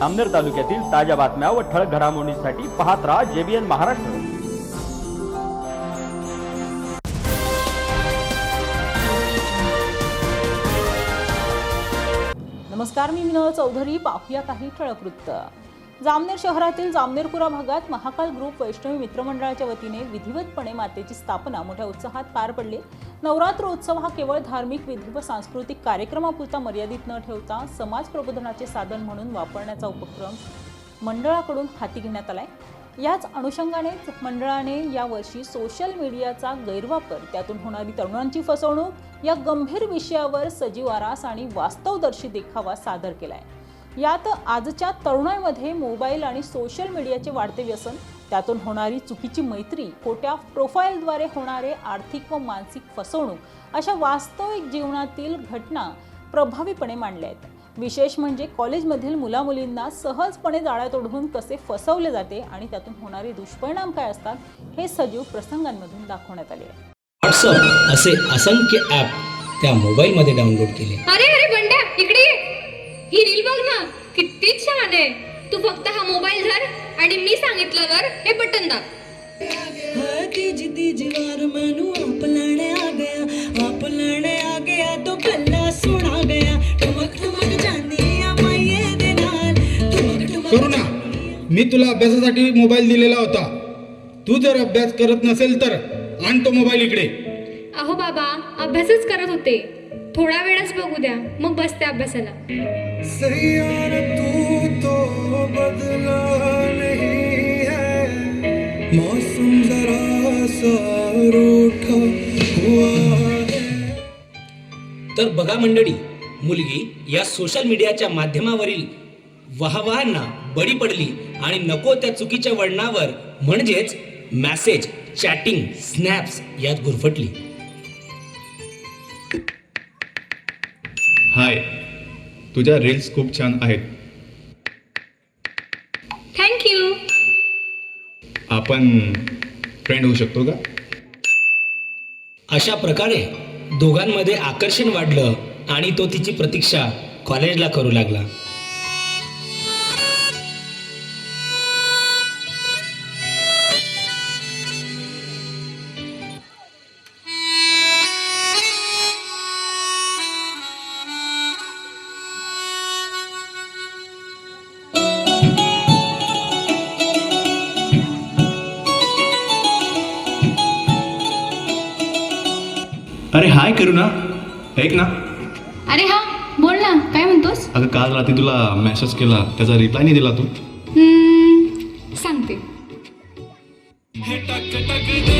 जामनेर तालुक्यातील ताज्या बातम्या व ठळक घडामोडींसाठी पाहत राहा जेबीएन महाराष्ट्र. नमस्कार मी विनोद चौधरी. पाहूया काही ठळक वृत्त. जामनेर शहरातील जामनेरपुरा भागात महाकाल ग्रुप वैष्णवी मित्रमंडळाच्या वतीने विधिवतपणे मातेची स्थापना मोठ्या उत्साहात पार पडली. नवरात्र उत्सव हा केवळ धार्मिक विधी व सांस्कृतिक कार्यक्रमापुरता मर्यादित न ठेवता समाज प्रबोधनाचे साधन म्हणून वापरण्याचा उपक्रम मंडळाकडून हाती घेण्यात आलाय. याच अनुषंगानेच मंडळाने यावर्षी सोशल मीडियाचा गैरवापर त्यातून होणारी तरुणांची फसवणूक या गंभीर विषयावर सजीव आरास आणि वास्तवदर्शी देखावा सादर केलाय. यात आजच्या तरुणांमध्ये मोबाईल आणि सोशल मीडियाचे वाढते व्यसन त्यातून होणारी चुकीची मैत्री खोट्या प्रोफाईलद्वारे होणारे आर्थिक व मानसिक फसवणूक अशा वास्तविक जीवनातील घटना प्रभावीपणे मांडल्या आहेत. विशेष म्हणजे कॉलेजमधील मुलामुलींना सहजपणे जाळ्यात ओढवून कसे फसवले जाते आणि त्यातून होणारे दुष्परिणाम काय असतात हे सजीव प्रसंगांमधून दाखवण्यात आले आहे व्हॉट्सअप असे असंख्य ॲप त्या मोबाईलमध्ये डाउनलोड केले. अरे अरे बंड्या इकडे ये. ही रील बघ ना. किती छान आहे. तू फक्त हा मोबाईल धर आणि मी सांगितल्यावर हे बटन दाब. तीज तीज वार मैनू आप लैने आ गया. आप लैने आ गया तो गल्ला सुना गया. ठमक ठमक जानिया माये दे नाल ठमक ठमक करुणा मी तुला अभ्यासासाठी मोबाईल दिलेला होता. तू जर अभ्यास करत नसेल तर आण तो मोबाईल इकडे. अहो बाबा अभ्यासच करत होते. थोडा वेळच बघू द्या. मग बसते अभ्यासाला. सैयार तू तो बदला नहीं है। मौसम जरा सा रूठा हुआ है। तर बघा मंडळी मुलगी या सोशल मीडियाच्या माध्यमावरील वाहवाहांना बळी पडली आणि नको त्या चुकीच्या वळणावर म्हणजेच मॅसेज चॅटिंग स्नॅप्स यात गुरफटली. हाय तुझ्या रील्स खूप छान आहेत. आपण फ्रेंड होऊ शकतो का? अशा प्रकारे दोघांमध्ये आकर्षण वाढलं आणि तो तिची प्रतीक्षा कॉलेजला करू लागला. अरे हाय करुणा ऐक ना. अरे हा बोल ना काय म्हणतोस? अगं काल रात्री तुला मेसेज केला त्याचा रिप्लाय नाही दिला तू. हम्म, सांगते. हम्म,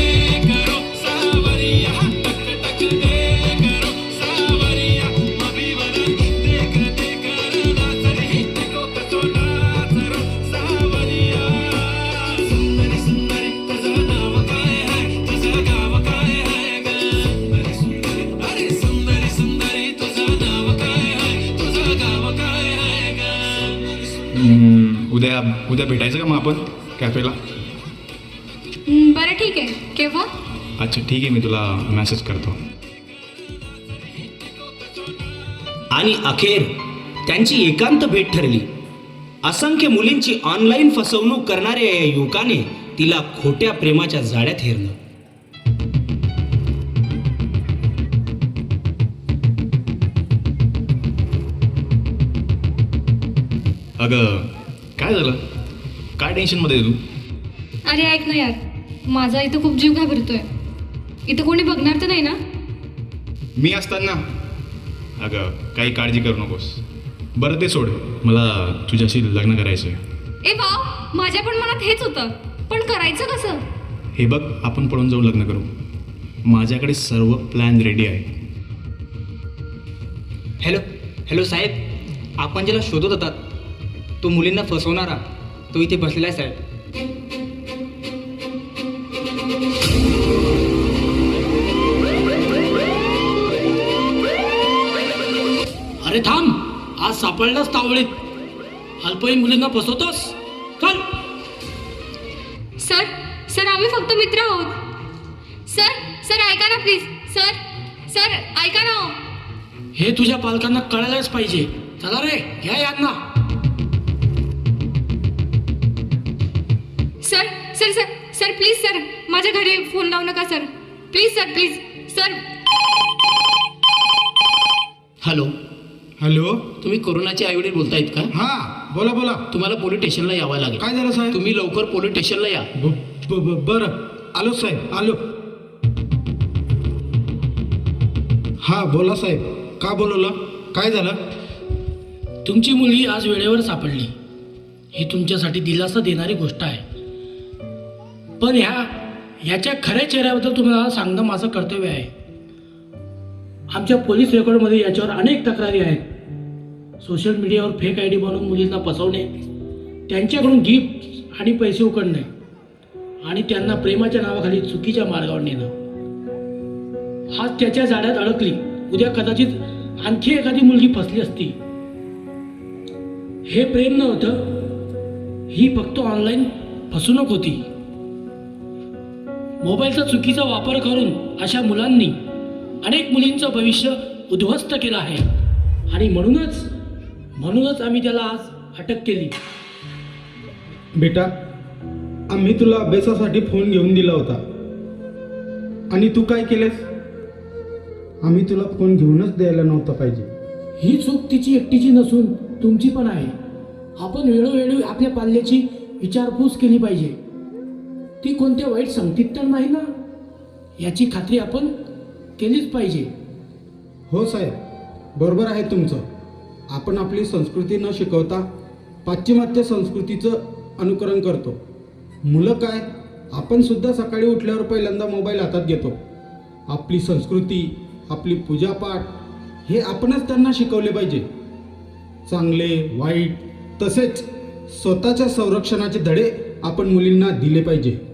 उद्या उद्या भेटायचं का मग आपण कॅफेला? बरं ठीक आहे. केव्हा? अच्छा ठीक आहे मी तुला मेसेज करतो. आणि अखेर त्यांची एकांत भेट ठरली. असंख्य मुलींची ऑनलाईन फसवणूक करणाऱ्या या युवकाने तिला खोट्या प्रेमाच्या जाळ्यात हेरलं. अगं काय झालं? काय टेन्शनमध्ये आहे तू? अरे ऐक ना यार माझा इथं खूप जीव घाबरतोय. इथं कोणी बघणार तर नाही ना? मी असताना अगं काही काळजी करू नकोस. बरं ते सोड मला तुझ्याशी लग्न करायचं आहे. ए वाव माझ्या पण मनात हेच होतं. पण करायचं कसं? हे बघ आपण पळून जाऊन लग्न करू. माझ्याकडे सर्व प्लॅन रेडी आहे. हॅलो हॅलो साहेब आपण ज्याला शोधत होतात तो मुलींना फसवणारा. तो इथे बसलेला आहे साहेब. अरे थांब. आज सापडलाच तावळीत अल्पही मुलींना फसवतोस? चल. सर सर आम्ही फक्त मित्र आहोत. सर सर ऐका ना प्लीज सर सर ऐका ना हे. तुझ्या पालकांना कळायलाच पाहिजे. चला रे घ्या यांना. Sir sir sir please sir माझ्या घरी फोन लावू नका sir please sir please sir hello hello तुम्ही कोरोनाचे आईवडील बोलतायत का? हा बोला बोला. तुम्हाला पोलीस स्टेशनला यावं लागेल. काय झालं साहेब? तुम्ही लवकर पोलीस स्टेशनला या. ब- ब- ब- बरं. आलो साहेब. आलो. हा बोला साहेब. का बोलवलं? काय झालं? तुमची मुलगी आज वेळेवर सापडली. ही तुमच्यासाठी दिलासा देणारी गोष्ट आहे. पण ह्या ह्याच्या खऱ्या चेहऱ्याबद्दल तुम्हाला सांगणं माझं कर्तव्य आहे. आमच्या पोलीस रेकॉर्डमध्ये याच्यावर अनेक तक्रारी आहेत. सोशल मीडियावर फेक आय डी बनवून मुलींना फसवणे त्यांच्याकडून गिफ्ट आणि पैसे उकडणे आणि त्यांना प्रेमाच्या नावाखाली चुकीच्या मार्गावर नेणं. आज त्याच्या जाड्यात अडकली. उद्या कदाचित आणखी एखादी मुलगी फसली असती. हे प्रेम नव्हतं. ही फक्त ऑनलाईन फसवणूक होती. मोबाईलचा चुकीचा वापर करून अशा मुलांनी अनेक मुलींचं भविष्य उद्ध्वस्त केलं आहे. आणि म्हणूनच म्हणूनच आम्ही त्याला आज अटक केली. बेटा आम्ही तुला अभ्यासासाठी फोन घेऊन दिला होता. आणि तू काय केलेस? आम्ही तुला फोन घेऊनच द्यायला नव्हता पाहिजे. ही चूक तिची एकटीची नसून तुमची पण आहे. आपण वेळोवेळी आपल्या पाल्याची विचारपूस केली पाहिजे. ती कोणत्या वाईट संगतीत तर नाही ना? याची खात्री आपण केलीच पाहिजे. हो साहेब बरोबर आहे तुमचं. आपण आपली संस्कृती न शिकवता पाश्चिमात्य संस्कृतीचं अनुकरण करतो. मुलं काय आपण सुद्धा सकाळी उठल्यावर पहिल्यांदा मोबाईल हातात घेतो. आपली संस्कृती आपली पूजापाठ हे आपणच त्यांना शिकवले पाहिजे. चांगले वाईट तसेच स्वतःच्या संरक्षणाचे धडे आपण मुलींना दिले पाहिजे.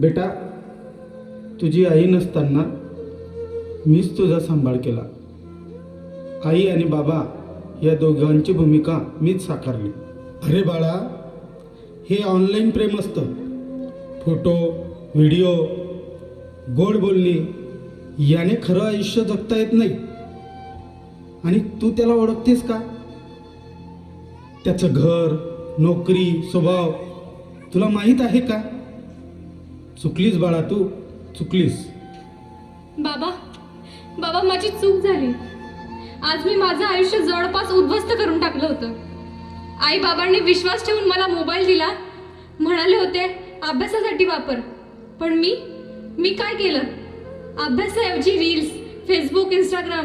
बेटा तुझी आई नसताना मीच तुझा सांभाळ केला. आई आणि बाबा या दोघांची भूमिका मीच साकारली. अरे बाळा हे ऑनलाईन प्रेम असतं. फोटो व्हिडिओ गोड बोलणे याने खरं आयुष्य जगता येत नाही. आणि तू त्याला ओळखतेस का? त्याचं घर नोकरी स्वभाव तुला माहीत आहे का? चुकलीस बाळा तू चुकलीस. बाबा बाबा माझी चूक झाली. आज मी माझं आयुष्य जवळपास उद्ध्वस्त करून टाकलं होतं. आई बाबांनी विश्वास ठेवून मला मोबाईल दिला. म्हणाले होते अभ्यासासाठी वापर. पण मी मी काय केलं? अभ्यासाऐवजी रील्स फेसबुक इंस्टाग्राम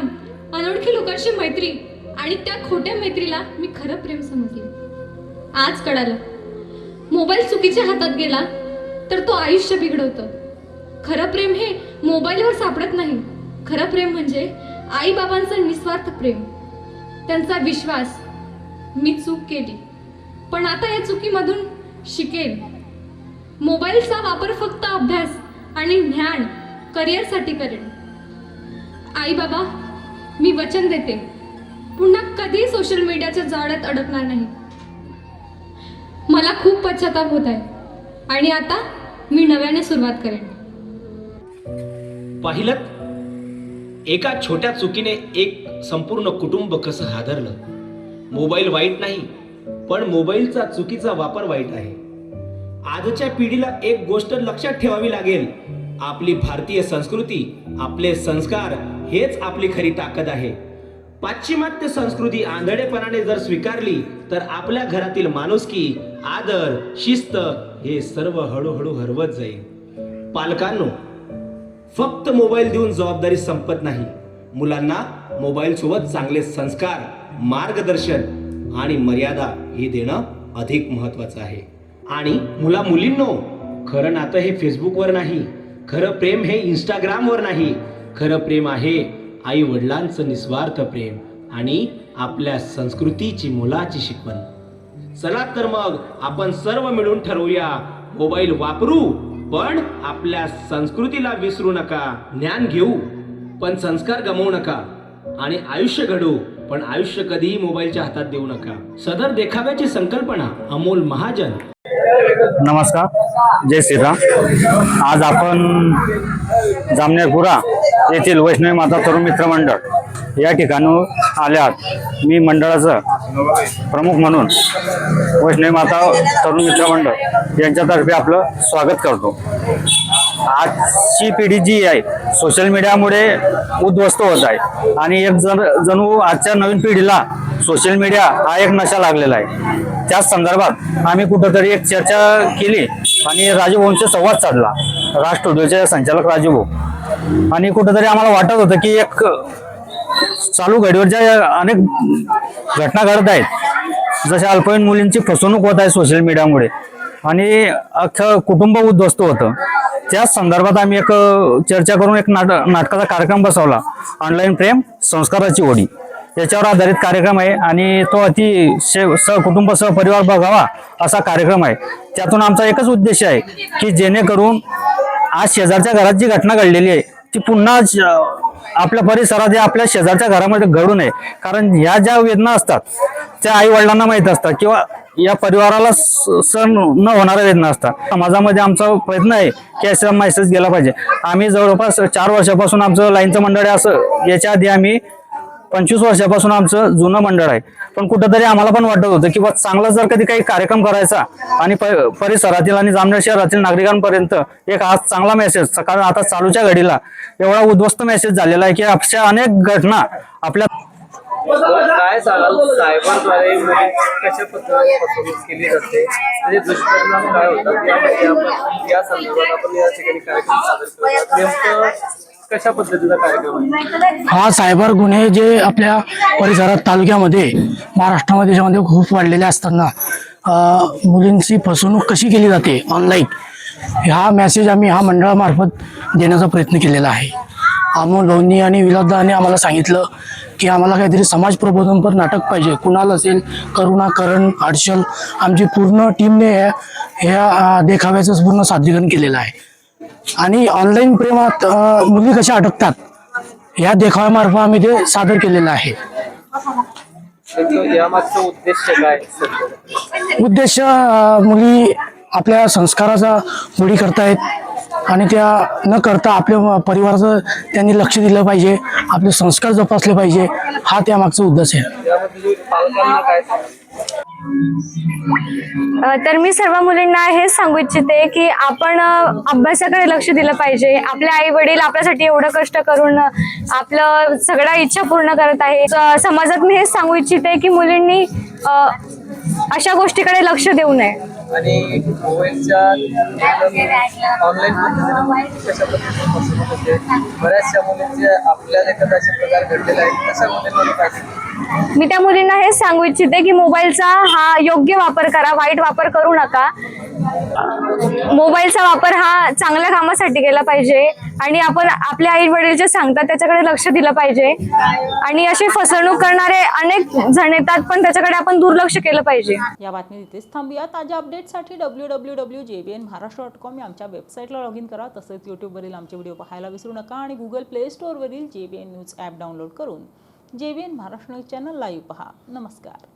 अनोळखी लोकांशी मैत्री आणि त्या खोट्या मैत्रीला मी खरं प्रेम समजले. आज कळालं. मोबाईल चुकीच्या हातात गेला. तर तो आयुष्य बिघडवतं. खरं प्रेम हे मोबाईलवर सापडत नाही. खरं प्रेम म्हणजे आई बाबांचं निस्वार्थ प्रेम. त्यांचा विश्वास मी चूक केली पण आता या चुकीमधून शिकेल मोबाईलचा वापर फक्त अभ्यास आणि ज्ञान करिअरसाठी करेन. आई बाबा मी वचन देते. पुन्हा कधी सोशल मीडियाच्या जाळ्यात अडकणार नाही. मला खूप पश्चाताप होत आहे. आणि आता मी नव्याने सुरुवात करेन. पाहिलं? एका छोट्या चुकीने एक संपूर्ण कुटुंब कसं हादरलं. मोबाईल वाईट नाही पण मोबाईलचा चुकीचा वापर वाईट आहे. आजच्या पिढीला एक गोष्ट लक्षात ठेवावी लागेल. आपली भारतीय संस्कृती आपले संस्कार हेच आपली खरी ताकद आहे. पाश्चिमात्य संस्कृती आंधळेपणाने जर स्वीकारली तर आपल्या घरातील माणुसकी आदर शिस्त हे सर्व हळूहळू हरवत जाईल. पालकांनो फक्त मोबाईल देऊन जबाबदारी संपत नाही. मुलांना मोबाईल सोबत चांगले संस्कार मार्गदर्शन आणि मर्यादा हे देणं अधिक महत्वाचं आहे. आणि मुला मुलींनो खरं नातं हे फेसबुकवर नाही खरं प्रेम हे इंस्टाग्रामवर नाही खरं प्रेम आहे आई वडिलांचं निस्वार्थ प्रेम आणि आपल्या संस्कृतीची मुलाची शिकवण. चला तर मग आपण सर्व मिळून ठरवूया मोबाईल वापरू पण आपल्या संस्कृतीला विसरू नका ज्ञान घेऊ पण संस्कार गमावू नका आणि आयुष्य घडू पण आयुष्य कधीही मोबाईलच्या हातात देऊ नका. सदर देखाव्याची संकल्पना अमोल महाजन. नमस्कार जय श्रीराम. आज आपण जामनेरपुरा येथील वैष्णवी माता तरुण मित्र मंडळ या ठिकाणी आल्यात. मी मंडळाचं प्रमुख म्हणून वैष्णवी माता तरुण मित्र मंडळ यांच्यातर्फे आपलं स्वागत करतो. आजची पिढी जी आहे सोशल मीडियामुळे उद्ध्वस्त होत आहे. आणि एक जण जणू आजच्या नवीन पिढीला सोशल मीडिया हा एक नशा लागलेला आहे. त्याच संदर्भात आम्ही कुठंतरी एक चर्चा केली आणि राजभवनशी संवाद साधला. राज स्टुडिओचे संचालक राजूभाऊ आणि कुठंतरी आम्हाला वाटत होतं की एक चालू घडीवर ज्या अनेक घटना घडत आहेत. जशा अल्पवयीन मुलींची फसवणूक होत आहे सोशल मीडियामुळे आणि अख्खं कुटुंब उद्ध्वस्त होतं. त्याच संदर्भात आम्ही एक चर्चा करून एक नाट नाटकाचा कार्यक्रम बसवला. ऑनलाईन प्रेम संस्काराची ओढी. याच्यावर आधारित कार्यक्रम आहे आणि तो अति सहकुटुंब सहपरिवार बघावा असा कार्यक्रम आहे. त्यातून आमचा एकच उद्देश आहे की जेणेकरून आज शेजारच्या घरात जी घटना घडलेली आहे ती पुन्हा आपल्या परिसरात या आपल्या शेजारच्या घरामध्ये घडू नये. कारण ह्या ज्या वेदना असतात त्या आई वडिलांना माहीत असतात किंवा या परिवाराला स- न होणाऱ्या वेदना असतात. समाजामध्ये आमचा प्रयत्न आहे की असा मेसेज गेला पाहिजे. आम्ही जवळपास चार वर्षापासून आमचं लाईनचं मंडळ असं याच्या आधी आम्ही पंचवीस वर्षापासून आमचं जुनं मंडळ आहे. पण कुठंतरी आम्हाला पण वाटत होतं की बा चांगला जर कधी काही कार्यक्रम करायचा आणि परिसरातील आणि जामनेर शहरातील नागरिकांपर्यंत एक आज चांगला मेसेज कारण आता चालूच्या घडीला एवढा उद्ध्वस्त मेसेज झालेला आहे की अशा अनेक घटना आपल्या काय सांगाल? सायबरद्वारे म्हणजे कशा पद्धतीने फसवणूक केली जाते? त्याचे दुष्परिणाम काय होतात? यामध्ये आपण या संदर्भात आपण या ठिकाणी कार्यक्रम सादर करतो नेमकं कशा पद्धतीचा कार्यक्रम आहे? हा सायबर गुन्हे जे आपल्या परिसरात तालुक्यामध्ये महाराष्ट्रामध्ये ज्यामध्ये खूप वाढलेले असताना मुलींची फसवणूक कशी केली जाते ऑनलाईन हा मेसेज आम्ही ह्या मंडळामार्फत देण्याचा प्रयत्न केलेला आहे. अमोल भाऊंनी आणि विलादाने आम्हाला सांगितलं की आम्हाला काहीतरी समाज प्रबोधनपर नाटक पाहिजे. कुणाल असेल करुणा करण हर्षल आमची पूर्ण टीमने ह्या ह्या देखाव्याचं पूर्ण सादरीकरण केलेलं आहे. आणि ऑनलाईन प्रेमात मुली कशा अटकतात या देखाव्यामार्फत आम्ही ते सादर केलेलं आहे. उद्देश काय मुली आपल्या संस्काराचा होळी करतायत आणि त्या न करता आपल्या परिवाराचं त्यांनी लक्ष दिलं पाहिजे आपले संस्कार जोपासले पाहिजे हा त्यामागचा उद्देश आहे. तर मी सर्व मुलींना हेच सांगू इच्छिते की आपण अभ्यासाकडे लक्ष दिलं पाहिजे. आपले आई वडील आपल्यासाठी एवढं कष्ट करून आपलं सगळ्या इच्छा पूर्ण करत आहे समाजात मी हेच सांगू इच्छिते की मुलींनी अशा गोष्टीकडे लक्ष देऊ नये. आणि ऑनलाईन बऱ्याचशा मुलींचे प्रकार मुलींना मी त्या मुलींना हेच सांगू इच्छिते की मोबाईलचा हा योग्य वापर करा वाईट वापर करू नका. मोबाईलचा वापर हा चांगल्या कामासाठी केला पाहिजे आणि आपण आपल्या आई वडील जे सांगतात त्याच्याकडे लक्ष दिलं पाहिजे. आणि अशी फसवणूक करणारे अनेक जण येतात पण त्याच्याकडे आपण दुर्लक्ष केलं पाहिजे. या बातमी इथेच थांबूया. ताज्या अपडेटसाठी W W W J B N Maharashtra dot com या आमच्या वेबसाईटला लॉग इन करा तसंच यूट्यूबवरील आमचे व्हिडिओ पाहायला विसरू नका आणि Google play स्टोअरवरील J B N news app download करून. J B N Maharashtra news channel live पहा. नमस्कार.